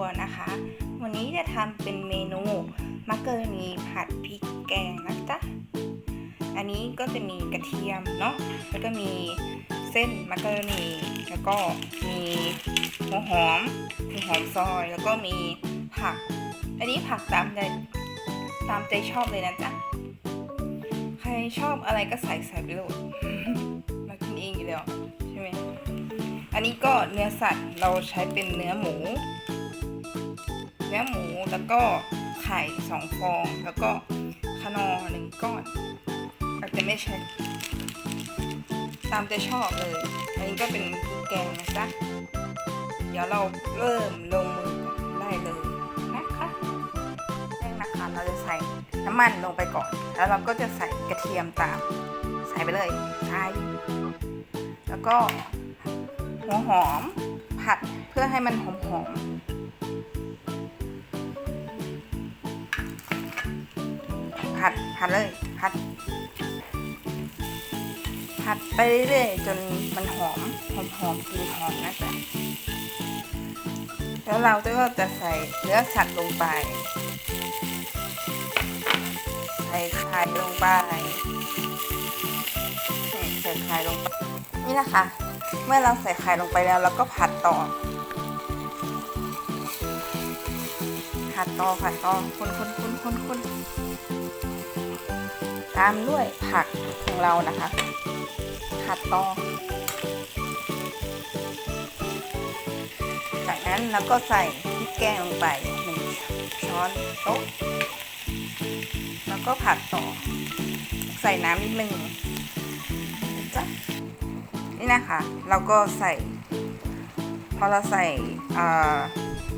วนูมักกะโรนีผัดพริกแกงนะจ๊ะ อันนี้ก็จะมีกระเทียมเนาะ แล้วก็มีเส้นมักกะโรนีแล้วก็มีหัวหอมมีหอมซอย แล้วก็มีผัก อันนี้ผักตามใจตามใจชอบเลยนะจ๊ะ ใครชอบอะไรก็ใส่ใส่ไปเลยมากินเองอยู่แล้วใช่ไหมอันนี้ก็เนื้อสัตว์เราใช้เป็นเนื้อหมู เนื้อหมูแล้วก็ไข่สองฟอง แล้วก็ขนอหนึ่งก้อนอาจจะไม่ใช่ตามใจชอบเลย อันนี้ก็เป็นพริกแกงนะจ๊ะ เดี๋ยวเราเริ่มลงมือได้เลยนะคะแรกนะคะเราจะใส่น้ำมันลงไปก่อน แล้วเราก็จะใส่กระเทียมตาม ใส่ไปเลยใช่แล้วก็หัวหอมผัดเพื่อให้มันหอมๆผัด ผัดเลยผัด ผัดไปเรื่อยๆจนมันหอมหอมหอมกลิ่นหอมนะจ๊ะแล้วเราก็จะใส่เนื้อสัตว์ลงไป ใส่ไข่ลงไปใส่ไข่ลงไปนี่นะคะ เมื่อเราใส่ไข่ลงไปแล้วเราก็ผัดต่อ ผัดต่อผัดต่อคนคนคนคนคน ตามด้วยผักของเรานะคะผัดต่อ จากนั้นเราก็ใส่พริกแกงลงไปหนึ่งช้อนโต๊ะ แล้วก็ผัดต่อ ใส่น้ำนิดนึงจ๊ะนี่นะคะ เราก็ใส่ พอเราใส่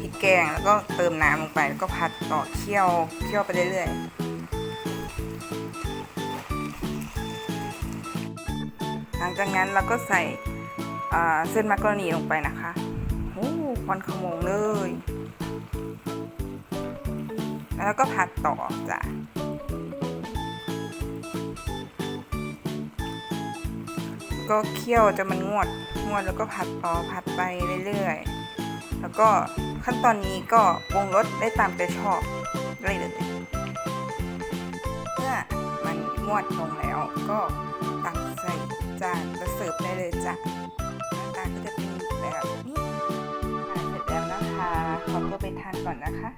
พริกแกงแล้วก็เติมน้ำลงไปแล้วก็ผัดต่อเคี่ยวเคี่ยวไปเรื่อยๆ หลังจากนั้นเราก็ใส่เส้นมักกะโรนีลงไปนะคะโอ้ควันขโมงเลย แล้วก็ผัดต่อจ้ะก็เคี่ยวจนมันงวด งวดแล้วก็ผัดต่อผัดไปเรื่อยๆ แล้วก็ขั้นตอนนี้ก็ปรุงรสได้ตามใจชอบได้เลยเมื่อมัน วดลงแล้วก็ตักใส่จานจะเสิร์ฟได้เลยจ้ะหน้าตาก็จะเป็นแบบนี้เสร็จแล้วนะคะขอตัวไปทานก่อนนะคะ